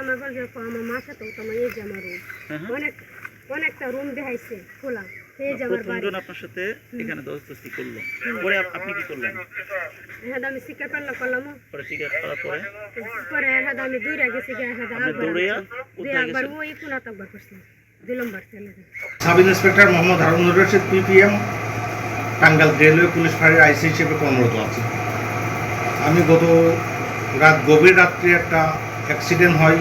আমার বলছে আমার মার সাথে তোমার এই যে আমার রুম। হ্যাঁ, হ্যাঁ। অনেক অনেকটা রুম দেখাইছে খোলা। এই যে আমার বাড়ি। আপনার সাথে এখানে দস্তস্তি করল। পরে আপনি কি করলেন? হ্যাঁ আমি শিকার পারলাম করলাম। পরে স্বীকার করার পরে? পরে হ্যাঁ আমি দৌড়ে গেছি গিয়ে হ্যাঁ আপনি দুই কোথায় একবার ওই কোনাত একবার করছি দুই নম্বর ছেলে sub inspector Mohammad Harunur Rashid PPM Tangail railway police ফাঁড়ির আইসি হিসেবে কর্মরত আছি। আমি গত রাত গভীর রাত্রে একটা অ্যাক্সিডেন্ট হয়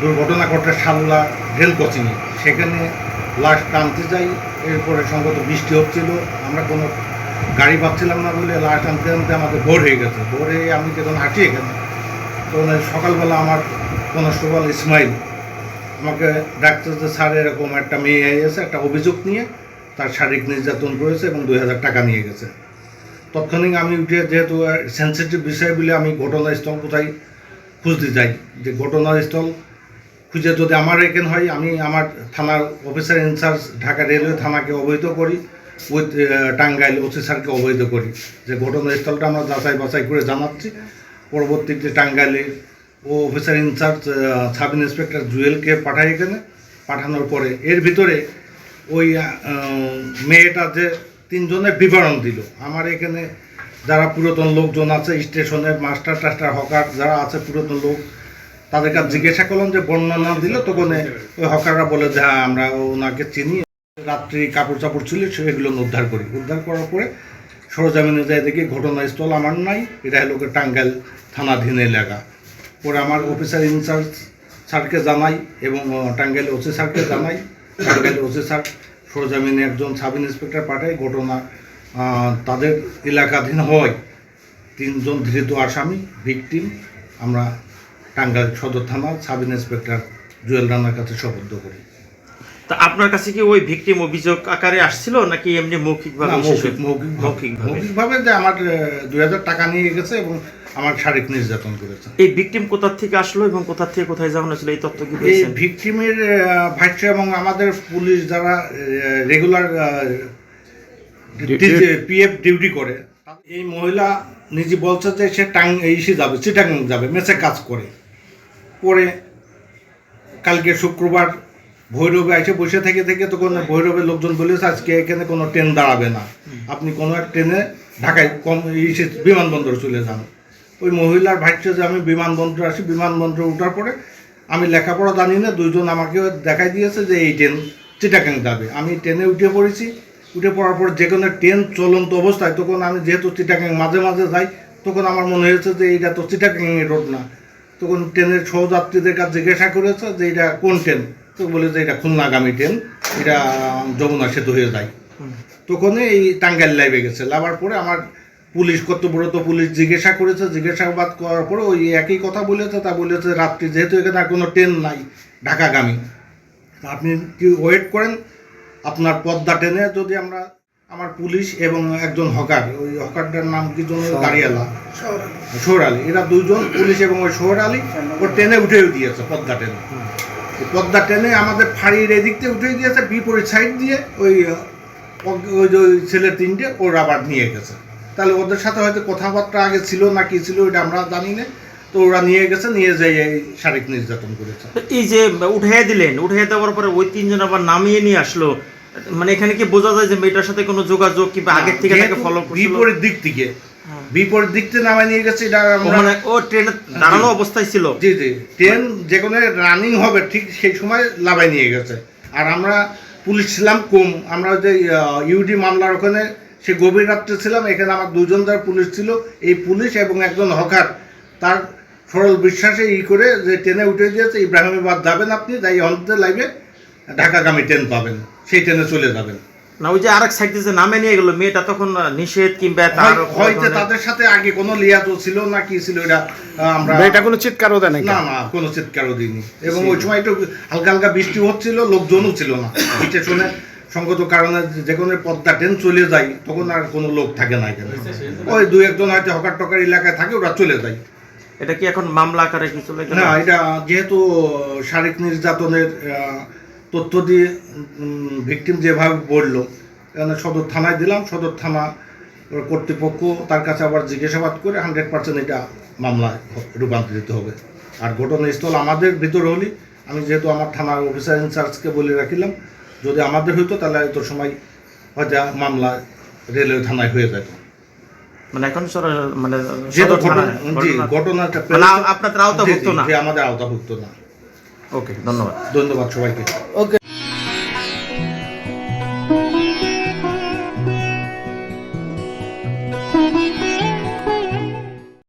দুর্ঘটনা ঘটে শাল্লা রেল কোচিংয়ে সেখানে লাশ টানতে যাই, এরপরে সঙ্গত বৃষ্টি হচ্ছিল। আমরা কোনো গাড়ি পাচ্ছিলাম না বলে লাশ টানতে টানতে আমাদের ভোর হয়ে গেছে। ভোরে আমি যখন হাঁটি এখানে, তখন সকালবেলা আমার কনস্টেবল ইসমাইল আমাকে ডাক্তার যে, স্যার, এরকম একটা মেয়ে এসে একটা অভিযোগ নিয়ে তার শারীরিক নির্যাতন করেছে এবং দুই হাজার টাকা নিয়ে গেছে। তৎক্ষণিক আমি উঠে, যেহেতু সেন্সিটিভ বিষয় বলে আমি ঘটনাস্থল কোথায় খুঁজতে যাই, যে ঘটনাস্থল খুঁজে যদি আমার এখানে হয়, আমি আমার থানার অফিসার ইনচার্জ ঢাকা রেলওয়ে থানাকে অবহিত করি উইথ টাঙ্গাইল ওসি স্যারকে অবহিত করি। যে ঘটনাস্থলটা আমরা যাচাই বাছাই করে জানাচ্ছি। পরবর্তীতে টাঙ্গাইলে ও officer in charge sub inspector জুয়েলকে পাঠাই এখানে। পাঠানোর পরে এর ভিতরে ওই মেয়েটা যে তিনজনের বিবরণ দিল। আমার এখানে যারা পুরাতন লোকজন আছে, স্টেশনের মাস্টার টাস্টার, হকার যারা আছে, পুরাতন লোক, তাদের কাছে জিজ্ঞাসা করলাম যে বর্ণনা দিল তখন ওই হকাররা বলে যে হ্যাঁ আমরা ওনাকে চিনি, রাত্রি কাপড় চাপড় ছিল, সেগুলো উদ্ধার করি। উদ্ধার করার পরে সরজামিনে যায় দেখি, ঘটনাস্থল আমার নাই, এটা হলো টাঙ্গাইল থানাধীন এলাকা। পরে আমার অফিসার ইনচার্জ স্যারকে জানাই, এবং টাঙ্গাইল ওসি স্যারকে জানাই, টাঙ্গাইল ওসি স্যার সরজামিনে একজন সাব ইন্সপেক্টর পাঠায়, ঘটনা তাদের এলাকাধীন হয়। তিনজন ধৃত আসামি ভিকটিম আমরা টাঙ্গাইল সদর থানার সাব ইন্সপেক্টর জুয়েল রানার কাছে সুপর্দ করি। তা আপনার কাছে কি ওই ভিকটিম অভিযোগ আকারে আসছিল নাকি এমনি মৌখিকভাবে মৌখিক মৌখিক মৌখিকভাবে। যে আমার দুই হাজার টাকা নিয়ে গেছে এবং আমার শারীরিক নির্যাতন করেছে। এই ভিকটিম কোথা থেকে আসলো এবং কোথা থেকে কোথায় যাওয়া ছিল এই তথ্য কি এই ভিকটিমের ভাষ্য এবং আমাদের পুলিশ যারা রেগুলার পিএফ ডিউটি করে, এই মহিলা নিজে বলছে যে সে টাং ইসে যাবে চিটাং যাবে, মেসে কাজ করে। পরে কালকে শুক্রবার ভৈরবে এসে বসে থেকে থেকে তখন ভৈরবের লোকজন বলেছে আজকে এখানে কোনো ট্রেন দাঁড়াবে না। আপনি কোনো এক ট্রেনে ঢাকায় কম ইসে বিমানবন্দরে চলে যান। ওই মহিলার ভাষ্য যে আমি বিমানবন্দরে আসি, বিমানবন্দরে ওঠার পরে আমি লেখাপড়া জানি না, দুইজন আমাকে দেখাই দিয়েছে যে এই ট্রেন চিটাগাং যাবে। আমি ট্রেনে উঠে পড়েছি উঠে পড়ার পর যে কোনো ট্রেন চলন্ত অবস্থায় তখন আমি যেহেতু চিটাগাং মাঝে মাঝে যাই তখন আমার মনে হয়েছে যে এইটা তো চিটাগাংয়ের রোড না। তখন ট্রেনের সহযাত্রীদের কাছে জিজ্ঞাসা করেছে যে এটা কোন ট্রেন তো বলে যে এটা খুলনাগামী ট্রেন এটা যমুনা সেতু হয়ে যায়। তখনই এই টাঙ্গাইল লাইভে গেছে। লাভার পরে আমার পুলিশ কর্তব্যরত পুলিশ জিজ্ঞাসা করেছে। জিজ্ঞাসাবাদ করার পরে ওই একই কথা বলেছে। তা বলেছে রাত্রি যেহেতু এখানে আর কোনো ট্রেন নাই ঢাকাগামী। আপনি কি ওয়েট করেন? আপনার পদ্মা টেনে যদি আমরা আমার পুলিশ এবং একজন হকার ওই হকারটার নাম কি জন্য দাঁড়িয়ালা। সোহর আলী এরা দুজন পুলিশ এবং ওই সোহর আলী ও ট্রেনে উঠেও দিয়েছে পদ্মা ট্রেনে। এই পদ্মা ট্রেনে আমাদের ফাঁড়ির এদিক থেকে উঠে দিয়েছে বিপরীত সাইড দিয়ে ওই ওই যে ওই ছেলে তিনটে ওর আবার নিয়ে গেছে। তাহলে ওদের সাথে হয়তো কথাবার্তা আগে ছিল না কি ছিল ওইটা আমরা জানি না। তো ওরা নিয়ে গেছে নিয়ে যাই এই শারীরিক নির্যাতন করেছে। এই যে উঠাইয়া দিলেন উঠাইয়া দেওয়ার পরে ওই তিনজন আবার নামিয়ে নিয়ে আসলো। মানে এখানে কি বোঝা যায় যে মেয়েটার সাথে কোনো যোগাযোগ কিংবা আগের থেকে তাকে ফলো করছিল? বিপরীত দিক থেকে হ্যাঁ। বিপরীত দিক থেকে নামায় নিয়ে গেছে এটা মানে ও ট্রেনে দাঁড়ানো অবস্থায় ছিল? জি জি। ট্রেন যে কোনো রানিং হবে ঠিক সেই সময় লাভাই নিয়ে গেছে। আর আমরা পুলিশ ছিলাম কম। আমরা যে ইউডি মামলার ওখানে সে গভীর রাত্রে ছিলাম। এখানে আমার দুজন যার পুলিশ ছিল। এই পুলিশ এবং একজন হকার তার সরল বিশ্বাসে ই করে যে ট্রেনে উঠে দিয়েছে ইব্রাহিমাবাদ যাবেন আপনি যাই অন্তে লাইভে ঢাকাগামী ট্রেন পাবেন সেই ট্রেনে চলে যাবেন। না ওই যে আরেক সাইড যে নামে নিয়ে গেল মেয়েটা তখন নিষেধ কিংবা তার হয়তো তাদের সাথে আগে কোনো লিয়াজও ছিল না কি ছিল এটা আমরা এটা কোনো চিৎকারও দেয় না না কোনো চিৎকারও দিইনি। এবং ওই সময় একটু হালকা হালকা বৃষ্টি হচ্ছিল লোকজনও ছিল না। স্টেশনে সঙ্গত কারণে যে কোনো পদ্মা ট্রেন চলে যায় তখন আর কোনো লোক থাকে না এখানে। ওই দু একজন হয়তো হকার টকার এলাকায় থাকে ওরা চলে যায়। এটা কি এখন মামলা আকারে কি চলে না, এটা যেহেতু শারীরিক নির্যাতনের তথ্য দিয়ে ভিকটিম যেভাবে বলল সদর থানায় দিলাম, সদর থানা কর্তৃপক্ষ তার কাছে আবার জিজ্ঞাসাবাদ করে হান্ড্রেড পার্সেন্ট এটা মামলায় রূপান্তরিত হবে। আর ঘটনাস্থল আমাদের ভিতর হলি আমি যেহেতু আমার থানার অফিসার ইনচার্জকে বলে রাখিলাম, যদি আমাদের হইতো তাহলে এত সময় হয়তো মামলা রেলওয়ে থানায় হয়ে যেত। মানে এখন মানে আপনার আপনাদের আওতাভুক্ত না। আমাদের আওতাভুক্ত না। ওকে ধন্যবাদ। ধন্যবাদ সবাইকে। ওকে।